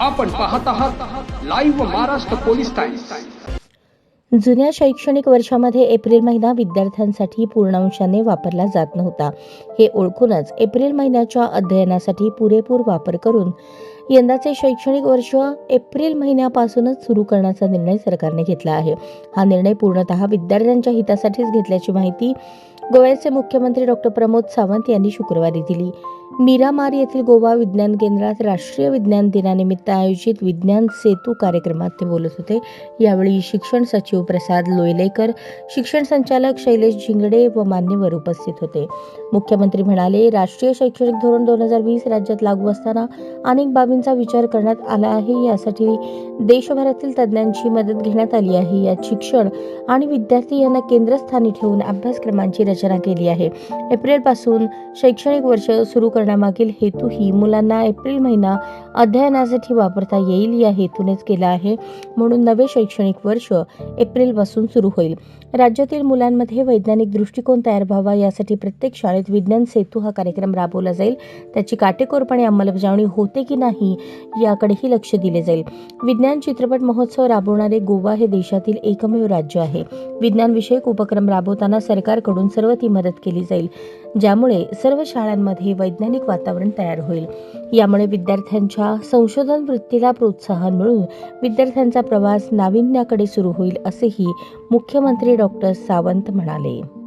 आपण पाहत आहात लाईव्ह महाराष्ट्र पोलीस टाइम्स जुन्या शैक्षणिक वर्षामध्ये एप्रिल महिना विद्यार्थ्यांसाठी पूर्णांशाने वापरला जात नव्हता. हे ओळखूनच एप्रिल महिन्याच्या अध्ययनासाठी पुरेपूर वापर करून यंदाचे शैक्षणिक वर्ष एप्रिल महिन्यापासूनच सुरू करण्याचा निर्णय सरकारने घेतला आहे. हा निर्णय पूर्णतः विद्यार्थ्यांच्या हितासाठीच घेतल्याची माहिती गोव्याचे मुख्यमंत्री डॉक्टर प्रमोद सावंत यांनी शुक्रवारी दिली. मीरामार येथील गोवा विज्ञान केंद्रात राष्ट्रीय विज्ञान दिनानिमित्त आयोजित विज्ञान सेतू कार्यक्रमात ते बोलत होते. यावेळी शिक्षण सचिव प्रसाद लोयलेकर शिक्षण संचालक शैलेश झिंगडे व मान्यवर उपस्थित होते. मुख्यमंत्री म्हणाले राष्ट्रीय शैक्षणिक धोरण दोन हजार वीस राज्यात लागू असताना अनेक बाबींचा विचार करण्यात आला आहे. यासाठी देशभरातील तज्ज्ञांची मदत घेण्यात आली आहे. यात शिक्षण आणि विद्यार्थी यांना केंद्रस्थानी ठेवून अभ्यासक्रमांची रचना केली आहे. एप्रिलपासून शैक्षणिक वर्ष सुरू करण्यामागील हेतूही मुलांना एप्रिल महिना अध्ययनासाठी वापरता येईल या हेतूनेच केला आहे. म्हणून नवे शैक्षणिक वर्ष एप्रिलपासून सुरू होईल. राज्यातील मुलांमध्ये वैज्ञानिक दृष्टिकोन तयार व्हावा यासाठी प्रत्येक शाळेत विज्ञान सेतू हा कार्यक्रम राबवला जाईल. त्याची काटेकोरपणे अंमलबजावणी होते की नाही याकडेही लक्ष दिले जाईल. विज्ञान चित्रपट महोत्सव राबवणारे गोवा हे देशातील एकमेव राज्य आहे. विज्ञान विषयक उपक्रम राबवताना सरकारकडून सर्व सर्व ती मदत केली जाईल ज्यामुळे सर्व शाळांमध्ये वैज्ञानिक वातावरण तयार होईल. यामुळे विद्यार्थ्यांच्या संशोधन वृत्तीला प्रोत्साहन मिळून विद्यार्थ्यांचा प्रवास नाविन्याकडे सुरू होईल असेही मुख्यमंत्री डॉक्टर सावंत म्हणाले.